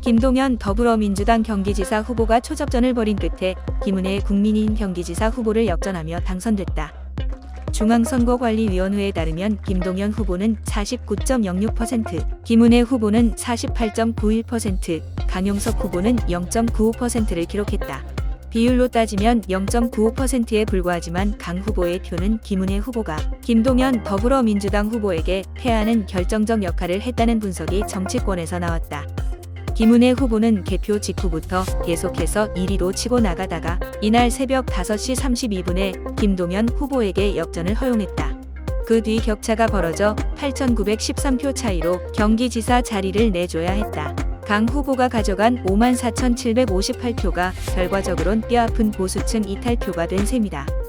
김동연 더불어민주당 경기지사 후보가 초접전을 벌인 끝에 김은혜 국민의힘 경기지사 후보를 역전하며 당선됐다. 중앙선거관리위원회에 따르면 김동연 후보는 49.06%, 김은혜 후보는 48.91%, 강용석 후보는 0.95%를 기록했다. 비율로 따지면 0.95%에 불과하지만 강 후보의 표는 김은혜 후보가 김동연 더불어민주당 후보에게 패하는 결정적 역할을 했다는 분석이 정치권에서 나왔다. 김은혜 후보는 개표 직후부터 계속해서 1위로 치고 나가다가 이날 새벽 5시 32분에 김동연 후보에게 역전을 허용했다. 그 뒤 격차가 벌어져 8,913표 차이로 경기지사 자리를 내줘야 했다. 강 후보가 가져간 54,758표가 결과적으론 뼈아픈 보수층 이탈표가 된 셈이다.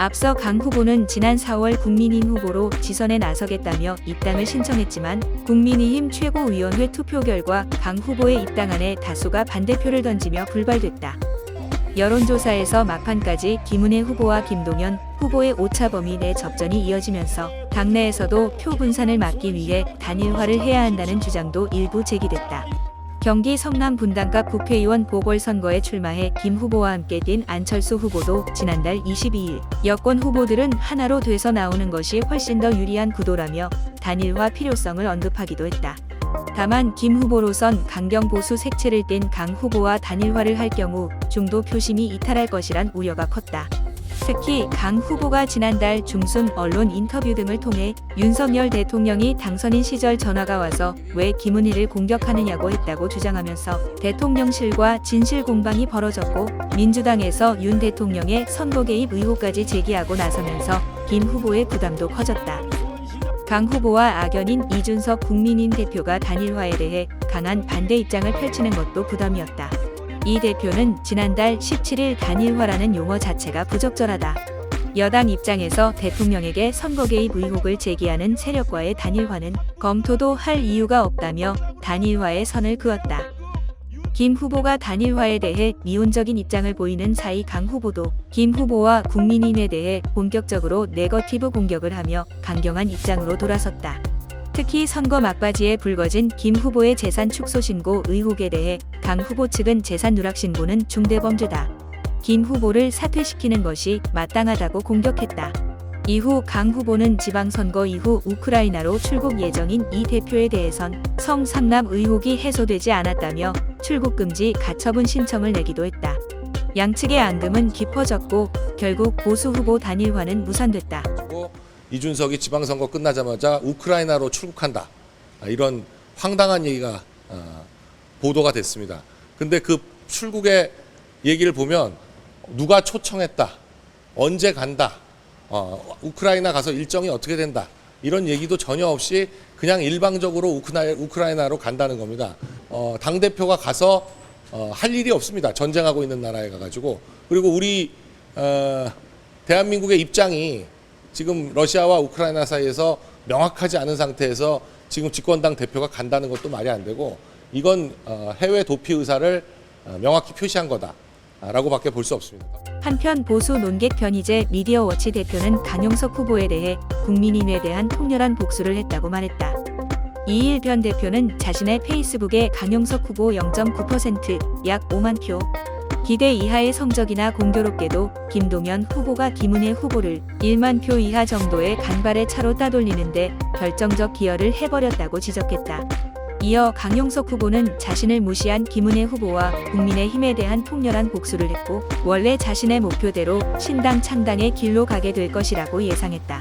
앞서 강 후보는 지난 4월 국민의힘 후보로 지선에 나서겠다며 입당을 신청했지만 국민의힘 최고위원회 투표 결과 강 후보의 입당안에 다수가 반대표를 던지며 불발됐다. 여론조사에서 막판까지 김은혜 후보와 김동연 후보의 오차범위 내 접전이 이어지면서 당내에서도 표 분산을 막기 위해 단일화를 해야 한다는 주장도 일부 제기됐다. 경기 성남 분당갑 국회의원 보궐선거에 출마해 김 후보와 함께 뛴 안철수 후보도 지난달 22일 여권 후보들은 하나로 돼서 나오는 것이 훨씬 더 유리한 구도라며 단일화 필요성을 언급하기도 했다. 다만 김 후보로선 강경 보수 색채를 띤 강 후보와 단일화를 할 경우 중도 표심이 이탈할 것이란 우려가 컸다. 특히 강 후보가 지난달 중순 언론 인터뷰 등을 통해 윤석열 대통령이 당선인 시절 전화가 와서 왜 김은희를 공격하느냐고 했다고 주장하면서 대통령실과 진실 공방이 벌어졌고 민주당에서 윤 대통령의 선거 개입 의혹까지 제기하고 나서면서 김 후보의 부담도 커졌다. 강 후보와 악연인 이준석 국민인 대표가 단일화에 대해 강한 반대 입장을 펼치는 것도 부담이었다. 이 대표는 지난달 17일 단일화라는 용어 자체가 부적절하다. 여당 입장에서 대통령에게 선거 개입 의혹을 제기하는 세력과의 단일화는 검토도 할 이유가 없다며 단일화의 선을 그었다. 김 후보가 단일화에 대해 미온적인 입장을 보이는 사이 강 후보도 김 후보와 국민인에 대해 본격적으로 네거티브 공격을 하며 강경한 입장으로 돌아섰다. 특히 선거 막바지에 불거진 김 후보의 재산 축소 신고 의혹에 대해 강 후보 측은 재산 누락 신고는 중대범죄다. 김 후보를 사퇴시키는 것이 마땅하다고 공격했다. 이후 강 후보는 지방선거 이후 우크라이나로 출국 예정인 이 대표에 대해선 성상남 의혹이 해소되지 않았다며 출국 금지 가처분 신청을 내기도 했다. 양측의 앙금은 깊어졌고 결국 보수 후보 단일화는 무산됐다. 이준석이 지방선거 끝나자마자 우크라이나로 출국한다. 아, 이런 황당한 얘기가 아, 보도가 됐습니다. 근데 그 출국의 얘기를 보면 누가 초청했다, 언제 간다, 어, 우크라이나 가서 일정이 어떻게 된다 이런 얘기도 전혀 없이 그냥 일방적으로 우크라이, 우크라이나 로 간다는 겁니다. 어, 당 대표가 가서 어, 할 일이 없습니다. 전쟁하고 있는 나라에 가가지고 그리고 우리 어, 대한민국의 입장이 지금 러시아와 우크라이나 사이에서 명확하지 않은 상태에서 지금 집권당 대표가 간다는 것도 말이 안 되고 이건 어, 해외 도피 의사를 어, 명확히 표시한 거다라고밖에 볼 수 없습니다. 한편 보수 논객 변희재 미디어워치 대표는 강용석 후보에 대해 국민인에 대한 통렬한 복수를 했다고 말했다. 이일 변 대표는 자신의 페이스북에 강용석 후보 0.9%, 약 5만 표, 기대 이하의 성적이나 공교롭게도 김동연 후보가 김은혜 후보를 1만 표 이하 정도의 간발의 차로 따돌리는데 결정적 기여를 해버렸다고 지적했다. 이어 강용석 후보는 자신을 무시한 김은혜 후보와 국민의힘에 대한 통렬한 복수를 했고 원래 자신의 목표대로 신당 창당의 길로 가게 될 것이라고 예상했다.